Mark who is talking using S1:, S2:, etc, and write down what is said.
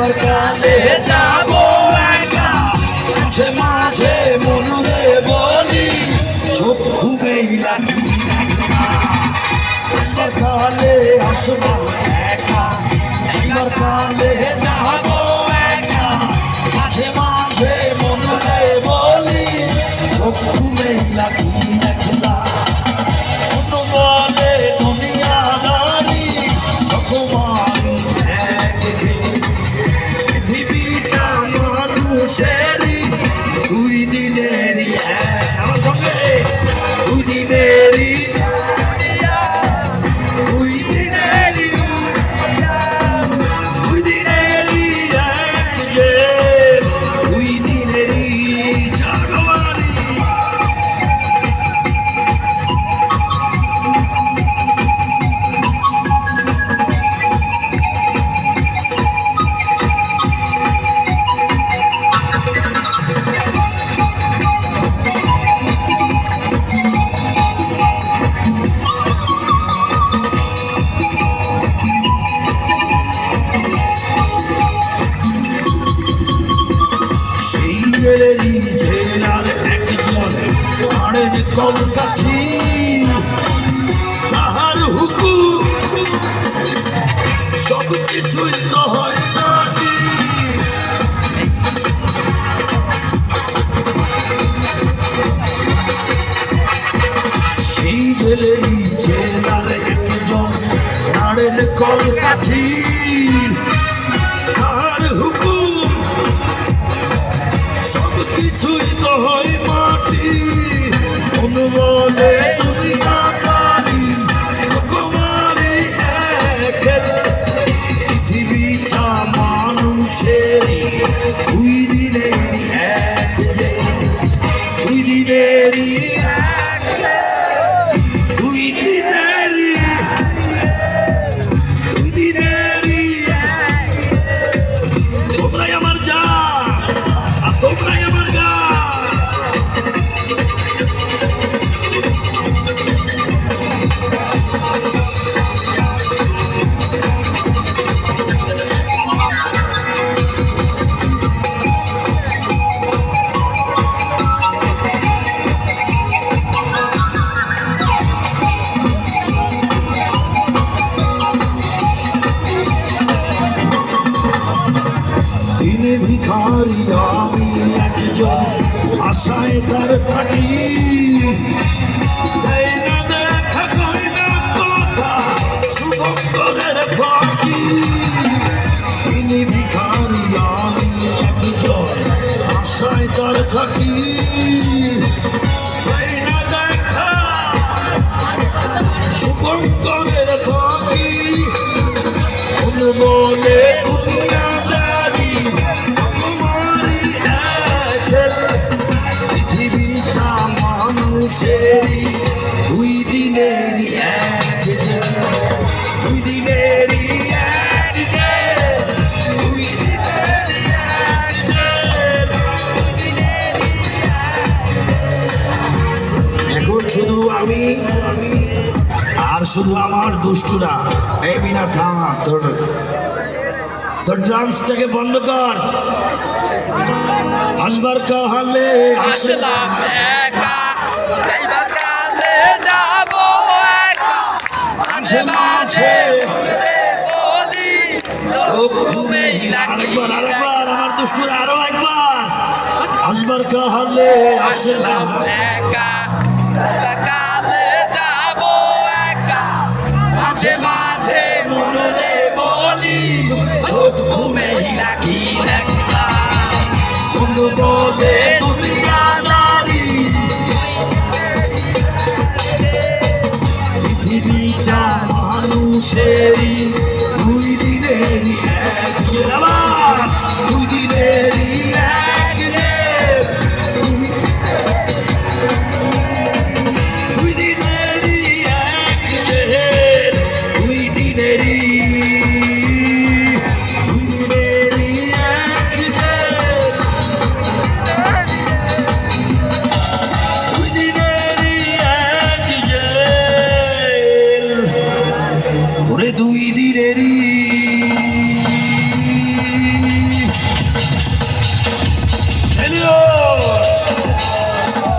S1: কালে যাব একা। মাঝে মাঝে মনে বলি চক্ষু মেইলা আসবার কালে আসলাম একা। যাইবার কালে যাব একা। মাঝে মাঝে মনে বলি চক্ষু মেইলা কি দেখলা আড়েন কলকাঠি তাহার হুকুম সব কিছুই তো হয় সেই জেলেরই জেলার একজন আড়েন কলকাঠি, তাহার হুকুম সব কিছুই তো হয় মাটি। অনুবলে দুনিয়াদারি ভিখারি আমি একজন আশায় তার থাকি দেয় না দিনেরই দুই দিনেরই এক শুধু আমি, আর শুধু আমার দুষ্টুরা। এই বিনা থামা তোর তোর ড্রামসটাকে বন্ধ কর। আসবার কাহালে আসে
S2: আসলাম একা মাঝে মাঝে
S1: আরেকবার আরেকবার আমার দুষ্টুরা আরও একবার। আসবার কাহালে আসলাম
S2: একা কালে যাব একা। মাঝে মাঝে
S1: মনে বলি বলে পৃথিবীটা মানুষেরই। দুই দিনেরই এক। দুই দিনেরই দুই দিনেরই